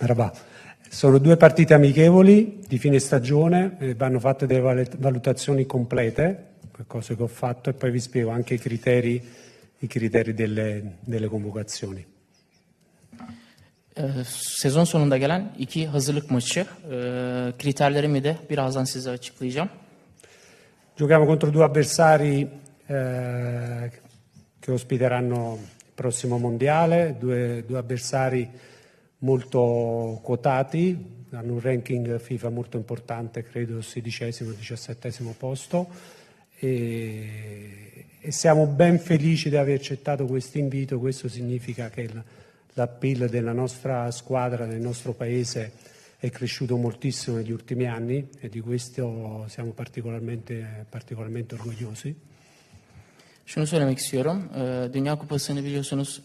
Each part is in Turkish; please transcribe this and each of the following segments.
Merhaba. Sono due partite amichevoli di fine stagione, eh, vanno fatte delle valutazioni complete, cose che ho fatto, e poi vi spiego anche i criteri, i criteri delle, delle convocazioni. Ee, sezon sonunda gelen iki hazırlık maçı. Ee, kriterlerimi de birazdan size açıklayacağım. Giochiamo contro due avversari eh, che ospiteranno il prossimo mondiale, due, due avversari molto quotati, hanno un ranking FIFA molto importante, credo sedicesimo, diciassettesimo posto e, e siamo ben felici di aver accettato questo invito, questo significa che l'appeal della nostra squadra, del nostro paese è cresciuto moltissimo negli ultimi anni e di questo siamo particolarmente, particolarmente orgogliosi. Şunu söylemek istiyorum. Dünya Kupası'nı biliyorsunuz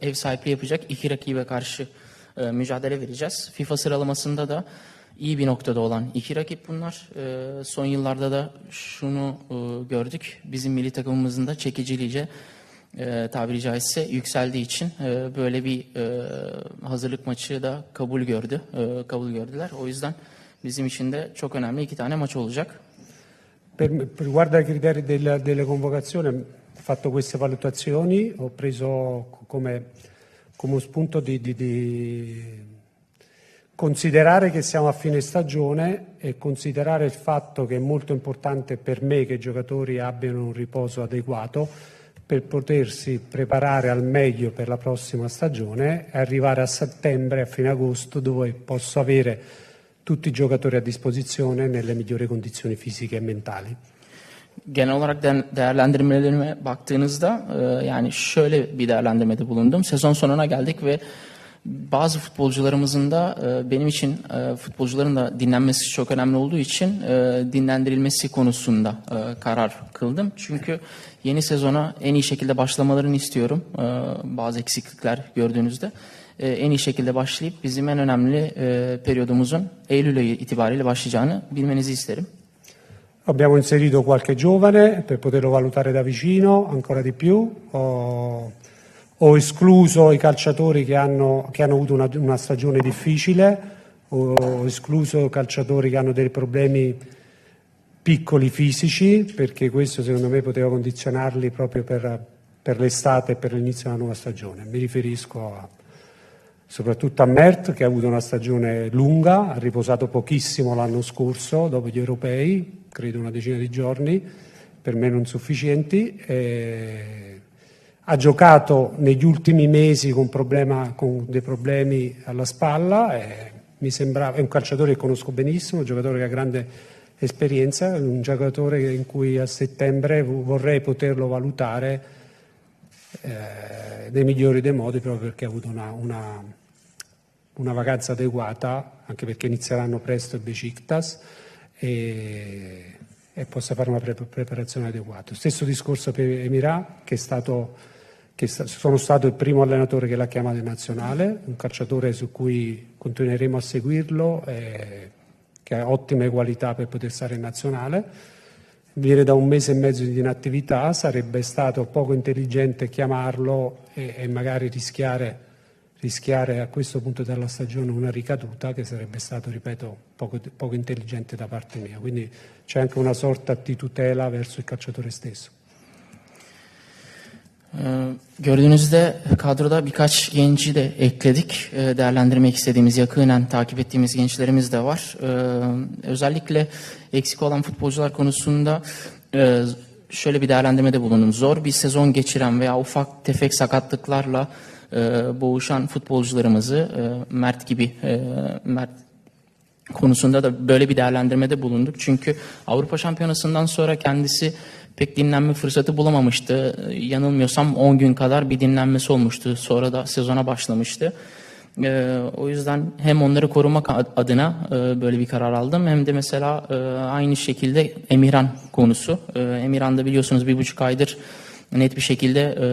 ev sahipliği yapacak iki rakibe karşı e, mücadele vereceğiz. FIFA sıralamasında da iyi bir noktada olan iki rakip bunlar. Ee, Son yıllarda da şunu e, gördük. Bizim milli takımımızın da çekiciliği e, tabiri caizse yükseldiği için e, böyle bir e, hazırlık maçı da kabul gördü. e, Kabul gördüler. O yüzden bizim için de çok önemli iki tane maç olacak. Per, per riguardo ai criteri della, delle convocazioni, ho fatto queste valutazioni, ho preso come, come spunto di, di- di considerare che siamo a fine stagione e considerare il fatto che è molto importante per me che i giocatori abbiano un riposo adeguato per potersi preparare al meglio per la prossima stagione e arrivare a settembre, a fine agosto, dove posso avere tutti i giocatori a disposizione nelle migliori condizioni fisiche e mentali. Genel olarak de- değerlendirmelerime baktığınızda e, yani şöyle bir değerlendirmede bulundum. Sezon sonuna geldik ve bazı futbolcularımızın da e, benim için e, futbolcuların da dinlenmesi çok önemli olduğu için dinlendirilmesi konusunda karar kıldım. Çünkü yeni sezona en iyi şekilde başlamalarını istiyorum. Bazı eksiklikler gördüğünüzde en iyi şekilde başlayıp bizim en önemli periyodumuzun Eylül ayı itibariyle başlayacağını bilmenizi isterim. Abbiamo inserito qualche giovane per poterlo valutare da vicino ancora di più. Ho, ho escluso i calciatori che hanno, che hanno avuto una, una stagione difficile, ho escluso calciatori che hanno dei problemi piccoli fisici, perché questo secondo me poteva condizionarli proprio per, per l'estate e per l'inizio della nuova stagione. Mi riferisco a, soprattutto a Mert che ha avuto una stagione lunga, ha riposato pochissimo l'anno scorso dopo gli europei, credo una decina di giorni, per me non sufficienti. e ha giocato negli ultimi mesi con, problema- con dei problemi alla spalla, e mi sembrava, è un calciatore che conosco benissimo, un giocatore che ha grande esperienza, un giocatore in cui a settembre vorrei poterlo valutare eh, nei migliori dei modi proprio perché ha avuto una, una- una vacanza adeguata, anche perché inizieranno presto il Besiktas e, e possa fare una pre- preparazione adeguata. Stesso discorso per Emirà, che, stato, che sta- sono stato il primo allenatore che l'ha chiamato in nazionale, un calciatore su cui continueremo a seguirlo, e che ha ottime qualità per poter stare in nazionale viene da un mese e mezzo di inattività, sarebbe stato poco intelligente chiamarlo e, e magari rischiare, rischiare a questo punto della stagione una ricaduta che sarebbe stato, ripeto, poco, poco intelligente da parte mia. Quindi c'è anche una sorta di tutela verso il calciatore stesso. Ee, Gördüğünüzde kadroda birkaç genci de ekledik. Ee, Değerlendirmek istediğimiz, yakinen takip ettiğimiz gençlerimiz de var. Ee, Özellikle eksik olan futbolcular konusunda e, şöyle bir değerlendirmede bulundum. Zor bir sezon geçiren veya ufak tefek sakatlıklarla e, boğuşan futbolcularımızı e, Mert gibi Mert konusunda da böyle bir değerlendirmede bulunduk. Çünkü Avrupa Şampiyonası'ndan sonra kendisi pek dinlenme fırsatı bulamamıştı. Yanılmıyorsam 10 gün kadar bir dinlenmesi olmuştu. Sonra da sezona başlamıştı. Ee, o yüzden hem onları korumak ad- adına e, böyle bir karar aldım hem de mesela e, aynı şekilde Emirhan konusu. E, Emirhan da biliyorsunuz bir buçuk aydır net bir şekilde e,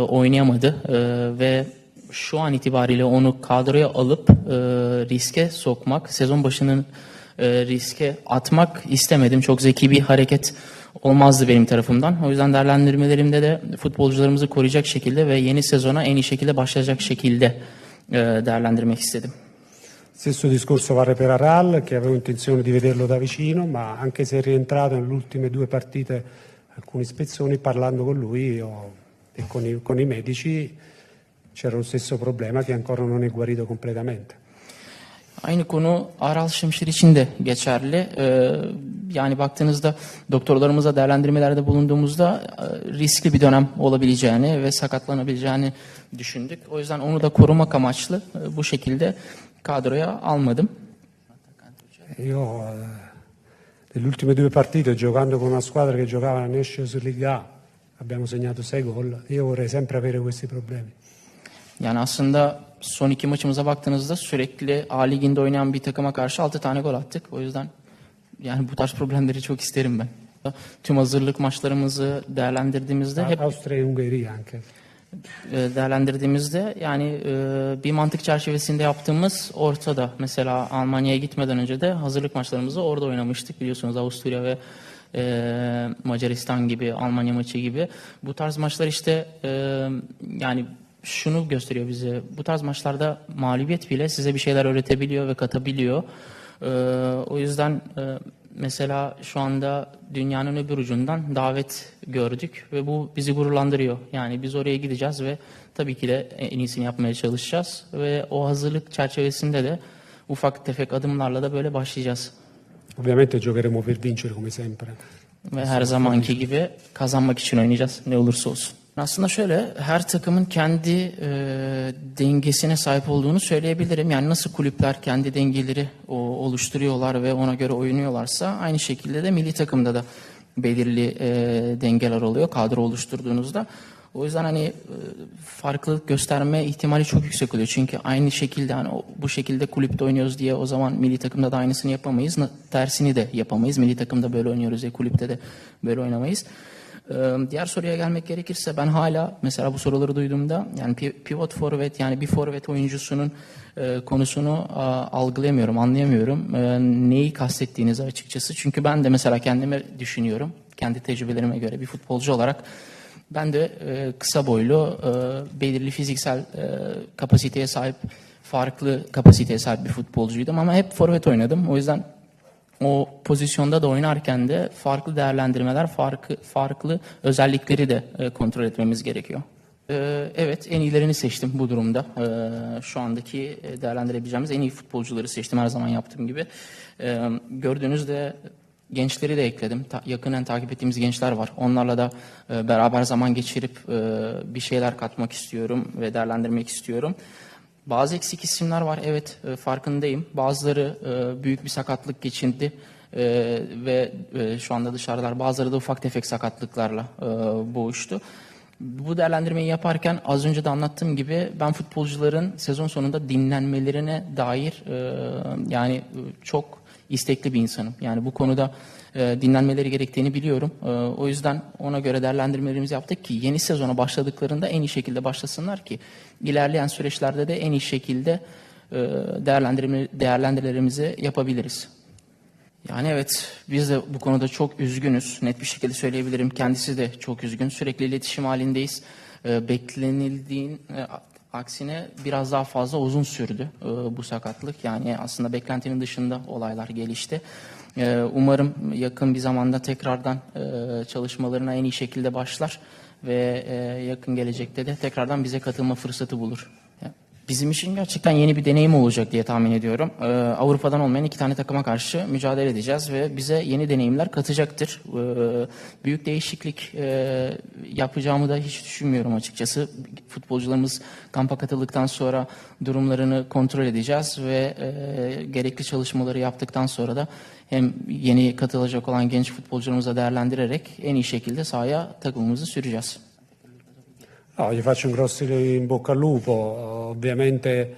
oynayamadı E, ve şu an itibariyle onu kadroya alıp e, riske sokmak, sezon başının e, riske atmak istemedim. Çok zeki bir hareket olmazdı benim tarafımdan. O yüzden değerlendirmelerimde de futbolcularımızı koruyacak şekilde ve yeni sezona en iyi şekilde başlayacak şekilde e, değerlendirmek istedim. Stesso discorso vale per Aral, che avevo intenzione di vederlo da vicino, ma anche se è rientrato nelle ultime due partite alcuni spezzoni, parlando con lui ho- e con i, con i medici c'era lo stesso problema che ancora non è guarito completamente. Aynı konu Aral Şimşir için de geçerli. Ee, yani baktığınızda doktorlarımıza değerlendirmelerde bulunduğumuzda e, riskli bir dönem olabileceğini ve sakatlanabileceğini düşündük. O yüzden onu da korumak amaçlı e, bu şekilde kadroya almadım. Io nelle ultime due partite, giocando con una squadra che giocava la Nations League A, abbiamo segnato sei gol. Io vorrei sempre avere questi problemi. Yani aslında son iki maçımıza baktığınızda sürekli A liginde oynayan bir takıma karşı 6 tane gol attık. O yüzden yani bu tarz problemleri çok isterim ben. Tüm hazırlık maçlarımızı değerlendirdiğimizde hep Austria e Ungheria anche. e, değerlendirdiğimizde yani e, bir mantık çerçevesinde yaptığımız ortada. Mesela Almanya'ya gitmeden önce de hazırlık maçlarımızı orada oynamıştık. Biliyorsunuz Avusturya ve e, Macaristan gibi, Almanya maçı gibi. Bu tarz maçlar işte e, yani şunu gösteriyor bize. Bu tarz maçlarda mağlubiyet bile size bir şeyler öğretebiliyor ve katabiliyor. E, o yüzden e, mesela şu anda dünyanın öbür ucundan davet gördük ve bu bizi gururlandırıyor. Yani biz oraya gideceğiz ve tabii ki de en iyisini yapmaya çalışacağız ve o hazırlık çerçevesinde de ufak tefek adımlarla da böyle başlayacağız. Ovviamente giocheremo per vincere come sempre. Ve her zamanki gibi kazanmak için oynayacağız ne olursa olsun. Aslında şöyle her takımın kendi e, dengesine sahip olduğunu söyleyebilirim. Yani nasıl kulüpler kendi dengeleri o, oluşturuyorlar ve ona göre oynuyorlarsa aynı şekilde de milli takımda da belirli e, dengeler oluyor kadro oluşturduğunuzda. O yüzden hani e, farklılık gösterme ihtimali çok yüksek oluyor. Çünkü aynı şekilde hani o- bu şekilde kulüpte oynuyoruz diye o zaman milli takımda da aynısını yapamayız. Tersini de yapamayız. Milli takımda böyle oynuyoruz diye kulüpte de böyle oynamayız. Ee, Diğer soruya gelmek gerekirse ben hala mesela bu soruları duyduğumda yani pi- pivot forvet yani bir forvet oyuncusunun e, konusunu algılayamıyorum, anlayamıyorum. E, neyi kastettiğinizi açıkçası. Çünkü ben de mesela kendimi düşünüyorum. Kendi tecrübelerime göre bir futbolcu olarak ben de e, kısa boylu, belirli fiziksel kapasiteye sahip, farklı kapasiteye sahip bir futbolcuydum ama hep forvet oynadım. O yüzden o pozisyonda da oynarken de farklı değerlendirmeler, farklı farklı özellikleri de e, kontrol etmemiz gerekiyor. E, evet, en iyilerini seçtim bu durumda. E, şu andaki değerlendirebileceğimiz en iyi futbolcuları seçtim her zaman yaptığım gibi. E, gördüğünüzde gençleri de ekledim. Ta- yakından takip ettiğimiz gençler var. Onlarla da beraber zaman geçirip bir şeyler katmak istiyorum ve değerlendirmek istiyorum. Bazı eksik isimler var evet e, farkındayım. Bazıları e, büyük bir sakatlık geçirdi e, ve e, şu anda dışarıdalar. Bazıları da ufak tefek sakatlıklarla e, boğuştu. Bu değerlendirmeyi yaparken az önce de anlattığım gibi ben futbolcuların sezon sonunda dinlenmelerine dair e, yani e, çok istekli bir insanım. Yani bu konuda e, dinlenmeleri gerektiğini biliyorum. E, o yüzden ona göre değerlendirmelerimizi yaptık ki yeni sezona başladıklarında en iyi şekilde başlasınlar ki ilerleyen süreçlerde de en iyi şekilde e, değerlendirme, değerlendirmelerimizi yapabiliriz. Yani evet biz de bu konuda çok üzgünüz. Net bir şekilde söyleyebilirim. Kendisi de çok üzgün. Sürekli iletişim halindeyiz. E, beklenildiğin e, aksine biraz daha fazla uzun sürdü e, bu sakatlık. Yani aslında beklentinin dışında olaylar gelişti. E, umarım yakın bir zamanda tekrardan e, çalışmalarına en iyi şekilde başlar ve e, yakın gelecekte de tekrardan bize katılma fırsatı bulur. Bizim için gerçekten yeni bir deneyim olacak diye tahmin ediyorum. Ee, Avrupa'dan olmayan iki tane takıma karşı mücadele edeceğiz ve bize yeni deneyimler katacaktır. Ee, büyük değişiklik e, yapacağımı da hiç düşünmüyorum açıkçası. Futbolcularımız kampa katıldıktan sonra durumlarını kontrol edeceğiz ve e, gerekli çalışmaları yaptıktan sonra da hem yeni katılacak olan genç futbolcularımıza değerlendirerek en iyi şekilde sahaya takımımızı süreceğiz. No, gli faccio un grosso in bocca al lupo, ovviamente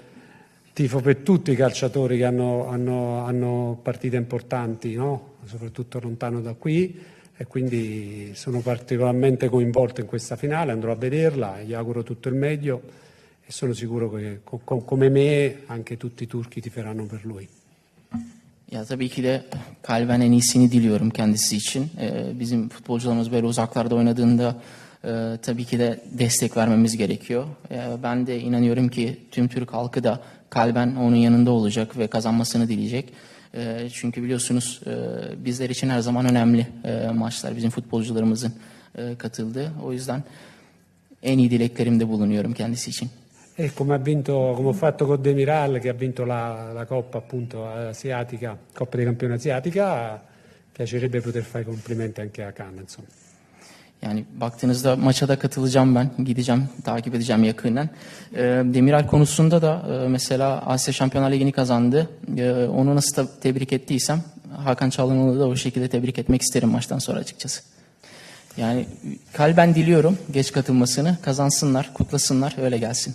tifo per tutti i calciatori che hanno, hanno- hanno partite importanti, no? soprattutto lontano da qui e quindi sono particolarmente coinvolto in questa finale, andrò a vederla, gli auguro tutto il meglio e sono sicuro che co- co- come me anche tutti i turchi tiferanno per lui. Ya tabii ki de kalben en iyisini diliyorum kendisi için. Ee, bizim futbolcularımız böyle uzaklarda oynadığında e, tabii ki de destek vermemiz gerekiyor. E, ben de inanıyorum ki tüm Türk halkı da kalben onun yanında olacak ve kazanmasını dileyecek. E, çünkü biliyorsunuz e, bizler için her zaman önemli e, maçlar bizim futbolcularımızın e, katıldığı. O yüzden en iyi dileklerimde bulunuyorum kendisi için. E come ha vinto, come ho fatto con Demiral che ha vinto la, la Coppa appunto asiatica, Coppa dei Campioni asiatica, piacerebbe poter fare complimenti anche a Cannes, insomma. Yani baktığınızda maça da katılacağım ben. Gideceğim, takip edeceğim yakından. Ee, Demiral konusunda da e, mesela Asya Şampiyonlar Ligi'ni kazandı. Ee, onu nasıl da tebrik ettiysem Hakan Çalhanoğlu'nu da o şekilde tebrik etmek isterim maçtan sonra açıkçası. Yani kalben diliyorum geç katılmasını. Kazansınlar, kutlasınlar, öyle gelsin.